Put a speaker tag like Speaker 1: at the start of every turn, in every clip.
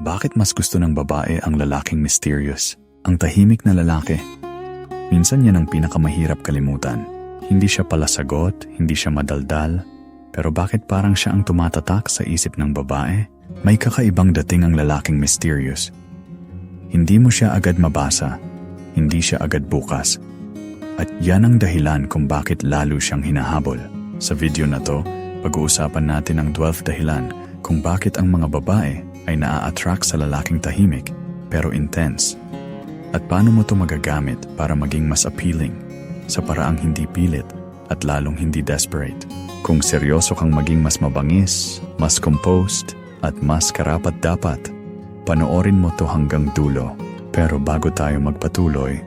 Speaker 1: Bakit mas gusto ng babae ang lalaking mysterious? Ang tahimik na lalaki. Minsan yan ang pinakamahirap kalimutan. Hindi siya pala sagot, hindi siya madaldal, pero bakit parang siya ang tumatatak sa isip ng babae? May kakaibang dating ang lalaking mysterious. Hindi mo siya agad mabasa, hindi siya agad bukas. At yan ang dahilan kung bakit lalo siyang hinahabol. Sa video na to, pag-uusapan natin ang 12 dahilan kung bakit ang mga babae ay naa-attract sa lalaking tahimik pero intense. At paano mo to magagamit para maging mas appealing sa paraang hindi pilit at lalong hindi desperate. Kung seryoso kang maging mas mabangis, mas composed, at mas karapat dapat, panoorin mo to hanggang dulo. Pero bago tayo magpatuloy,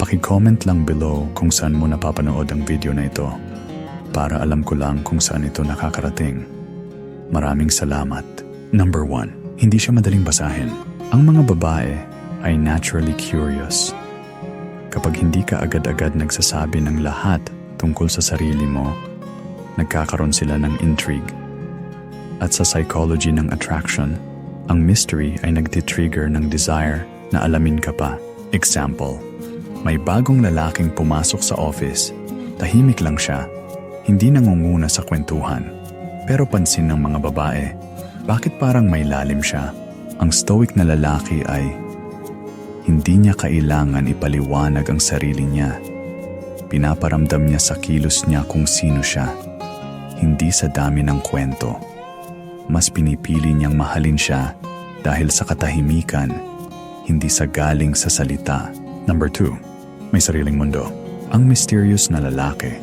Speaker 1: paki-comment lang below kung saan mo napapanood ang video na ito para alam ko lang kung saan ito nakakarating. Maraming salamat. Number 1. Hindi siya madaling basahin. Ang mga babae ay naturally curious. Kapag hindi ka agad-agad nagsasabi ng lahat tungkol sa sarili mo, nagkakaroon sila ng intrigue. At sa psychology ng attraction, ang mystery ay nagtitrigger ng desire na alamin ka pa. Example, may bagong lalaking pumasok sa office. Tahimik lang siya, hindi nangunguna sa kwentuhan. Pero pansin ng mga babae, bakit parang may lalim siya? Ang stoic na lalaki ay hindi niya kailangan ipaliwanag ang sarili niya. Pinaparamdam niya sa kilos niya kung sino siya. Hindi sa dami ng kwento. Mas pinipili niyang mahalin siya dahil sa katahimikan, hindi sa galing sa salita. Number 2. May sariling mundo. Ang mysterious na lalaki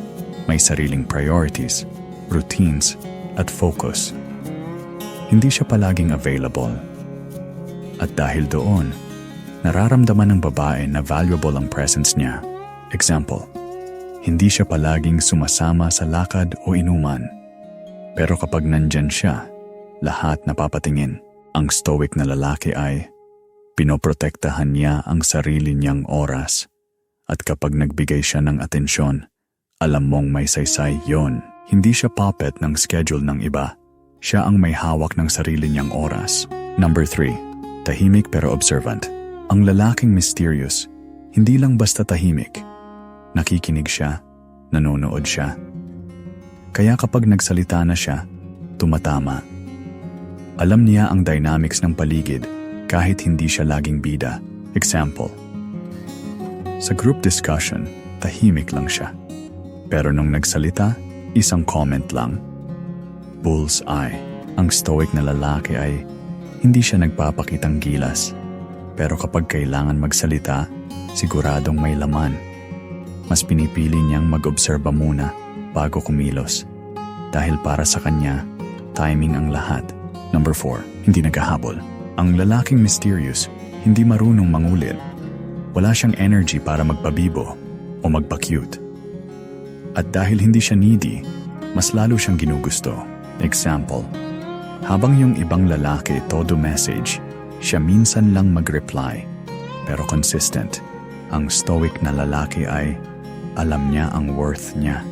Speaker 1: may sariling priorities, routines, at focus. Hindi siya palaging available. At dahil doon, nararamdaman ng babae na valuable ang presence niya. Example, hindi siya palaging sumasama sa lakad o inuman. Pero kapag nandyan siya, lahat napapatingin. Ang stoic na lalaki ay pinoprotektahan niya ang sarili niyang oras. At kapag nagbigay siya ng atensyon, alam mong may saysay yon. Hindi siya puppet ng schedule ng iba. Siya ang may hawak ng sarili niyang oras. Number 3. Tahimik pero observant. Ang lalaking mysterious, hindi lang basta tahimik. Nakikinig siya, nanonood siya. Kaya kapag nagsalita na siya, tumatama. Alam niya ang dynamics ng paligid kahit hindi siya laging bida. Example, sa group discussion, tahimik lang siya. Pero nung nagsalita, isang comment lang. Bullseye. Ang stoic na lalaki ay hindi siya nagpapakitang gilas. Pero kapag kailangan magsalita, siguradong may laman. Mas pinipili niyang mag-obserba muna bago kumilos. Dahil para sa kanya, timing ang lahat. Number 4. Hindi naghahabol. Ang lalaking mysterious, hindi marunong mangulit. Wala siyang energy para magpabibo o magpa-cute. At dahil hindi siya needy, mas lalo siyang ginugusto. Example, habang yung ibang lalaki todo message, siya minsan lang mag-reply. Pero consistent, ang stoic na lalaki ay alam niya ang worth niya.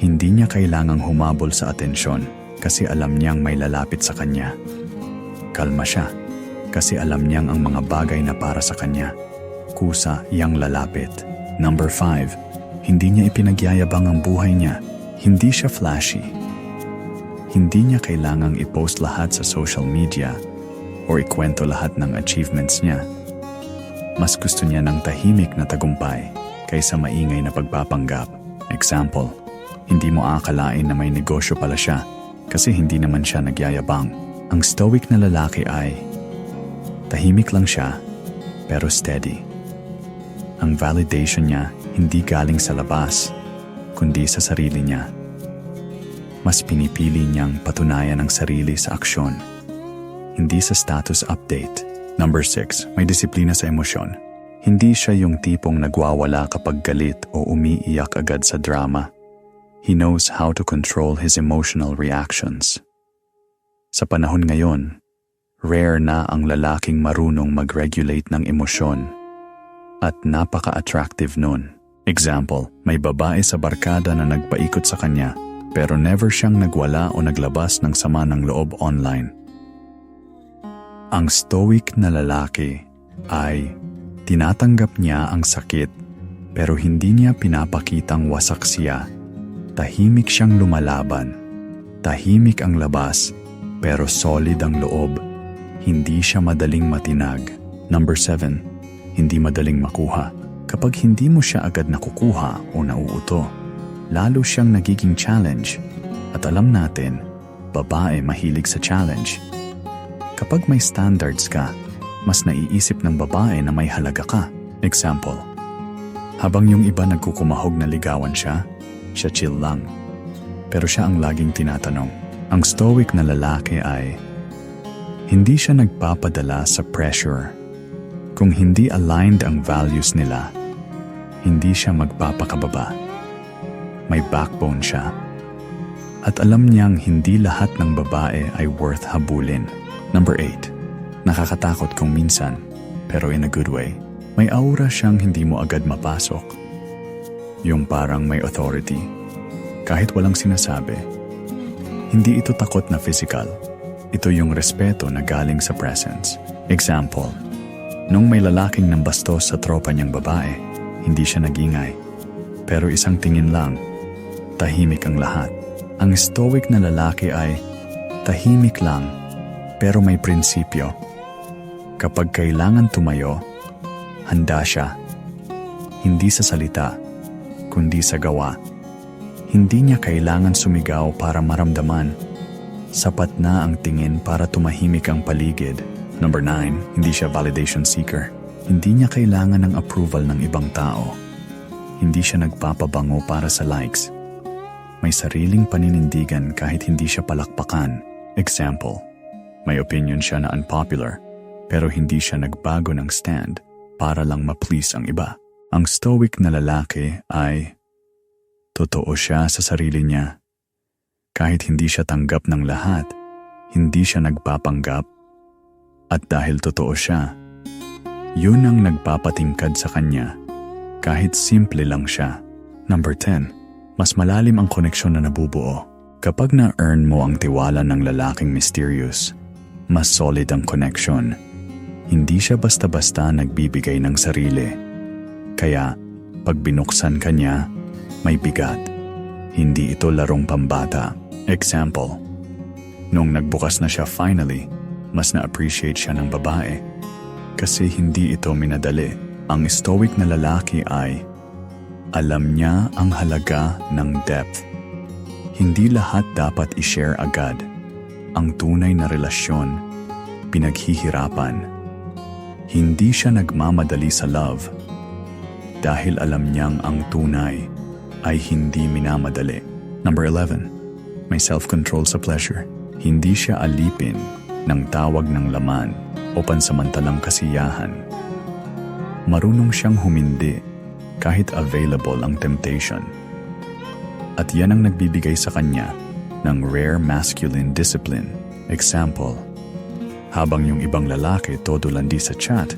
Speaker 1: Hindi niya kailangang humabol sa atensyon kasi alam niyang may lalapit sa kanya. Kalma siya kasi alam niyang ang mga bagay na para sa kanya. Kusa yang lalapit. Number 5. Hindi niya ipinagyayabang ang buhay niya. Hindi siya flashy. Hindi niya kailangang i-post lahat sa social media or ikwento lahat ng achievements niya. Mas gusto niya ng tahimik na tagumpay kaysa maingay na pagpapanggap. Example, hindi mo akalain na may negosyo pala siya kasi hindi naman siya nagyayabang. Ang stoic na lalaki ay tahimik lang siya pero steady. Ang validation niya hindi galing sa labas kundi sa sarili niya. Mas pinipili niyang patunayan ang sarili sa aksyon, hindi sa status update. Number 6. May disiplina sa emosyon. Hindi siya yung tipong nagwawala kapag galit o umiiyak agad sa drama. He knows how to control his emotional reactions. Sa panahon ngayon, rare na ang lalaking marunong mag-regulate ng emosyon at napaka-attractive nun. Example, may babae sa barkada na nagpaikot sa kanya pero never siyang nagwala o naglabas ng sama ng loob online. Ang stoic na lalaki ay tinatanggap niya ang sakit pero hindi niya pinapakitang wasak siya. Tahimik siyang lumalaban. Tahimik ang labas pero solid ang loob. Hindi siya madaling matinag. Number 7. Hindi madaling makuha. Kapag hindi mo siya agad nakukuha o nauuto, lalo siyang nagiging challenge. At alam natin, babae mahilig sa challenge. Kapag may standards ka, mas naiisip ng babae na may halaga ka. Example, habang yung iba nagkukumahog na ligawan siya, siya chill lang. Pero siya ang laging tinatanong. Ang stoic na lalaki ay, hindi siya nagpapadala sa pressure. Kung hindi aligned ang values nila, hindi siya magpapakababa. May backbone siya. At alam niyang hindi lahat ng babae ay worth habulin. Number 8. Nakakatakot kung minsan, pero in a good way. May aura siyang hindi mo agad mapasok. Yung parang may authority. Kahit walang sinasabi. Hindi ito takot na physical. Ito yung respeto na galing sa presence. Example, nung may lalaking nambastos sa tropa niyang babae, hindi siya nagingay. Pero isang tingin lang, tahimik ang lahat. Ang stoic na lalaki ay tahimik lang pero may prinsipyo. Kapag kailangan tumayo, handa siya. Hindi sa salita, kundi sa gawa. Hindi niya kailangan sumigaw para maramdaman. Sapat na ang tingin para tumahimik ang paligid. Number 9, hindi siya validation seeker. Hindi niya kailangan ng approval ng ibang tao. Hindi siya nagpapabango para sa likes. May sariling paninindigan kahit hindi siya palakpakan. Example, may opinion siya na unpopular, pero hindi siya nagbago ng stand para lang ma-please ang iba. Ang stoic na lalaki ay totoo siya sa sarili niya. Kahit hindi siya tanggap ng lahat, hindi siya nagpapanggap. At dahil totoo siya, yun ang nagpapatingkad sa kanya. Kahit simple lang siya. Number 10. Mas malalim ang koneksyon na nabubuo. Kapag na-earn mo ang tiwala ng lalaking mysterious, mas solid ang connection. Hindi siya basta-basta nagbibigay ng sarili. Kaya, pag binuksan ka niya, may bigat. Hindi ito larong pambata. Example, nung nagbukas na siya finally, mas na-appreciate siya ng babae. Kasi hindi ito minadali. Ang stoic na lalaki ay alam niya ang halaga ng depth. Hindi lahat dapat i-share agad. Ang tunay na relasyon, pinaghihirapan. Hindi siya nagmamadali sa love. Dahil alam niyang ang tunay ay hindi minamadali. Number 11. May self-control sa pleasure. Hindi siya alipin ng tawag ng laman o pansamantalang kasiyahan. Marunong siyang humindi kahit available ang temptation. At yan ang nagbibigay sa kanya ng rare masculine discipline. Example, habang yung ibang lalaki todo landi sa chat,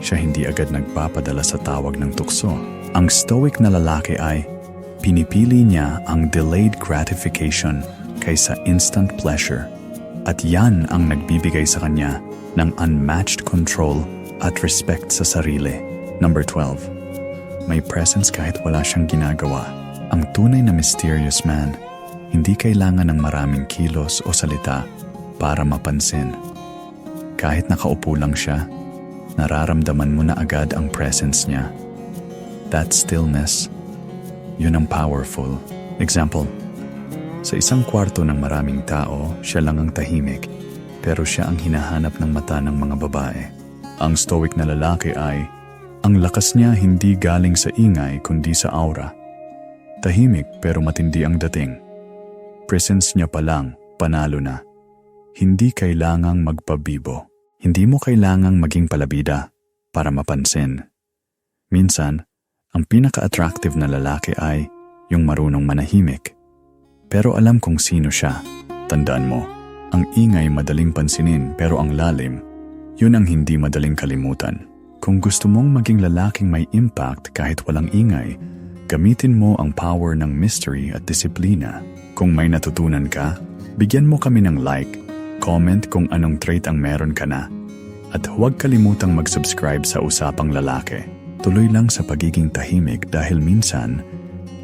Speaker 1: siya hindi agad nagpapadala sa tawag ng tukso. Ang stoic na lalaki ay pinipili niya ang delayed gratification kaysa instant pleasure. At yan ang nagbibigay sa kanya ng unmatched control at respect sa sarili. Number 12. May presence kahit wala siyang ginagawa. Ang tunay na mysterious man, hindi kailangan ng maraming kilos o salita para mapansin. Kahit nakaupo lang siya, nararamdaman mo na agad ang presence niya. That stillness, yun ang powerful. Example, sa isang kwarto ng maraming tao, siya lang ang tahimik, pero siya ang hinahanap ng mata ng mga babae. Ang stoic na lalaki ay, ang lakas niya hindi galing sa ingay kundi sa aura. Tahimik pero matindi ang dating. Presence niya pa lang, panalo na. Hindi kailangang magpabibo. Hindi mo kailangang maging palabida para mapansin. Minsan, ang pinaka-attractive na lalaki ay yung marunong manahimik. Pero alam kong sino siya. Tandaan mo, ang ingay madaling pansinin pero ang lalim, yun ang hindi madaling kalimutan. Kung gusto mong maging lalaking may impact kahit walang ingay, gamitin mo ang power ng mystery at disiplina. Kung may natutunan ka, bigyan mo kami ng like, Comment kung anong trait ang meron ka na. At huwag kalimutang mag-subscribe sa Usapang Lalaki. Tuloy lang sa pagiging tahimik dahil minsan,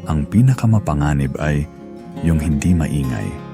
Speaker 1: ang pinakamapanganib ay yung hindi maingay.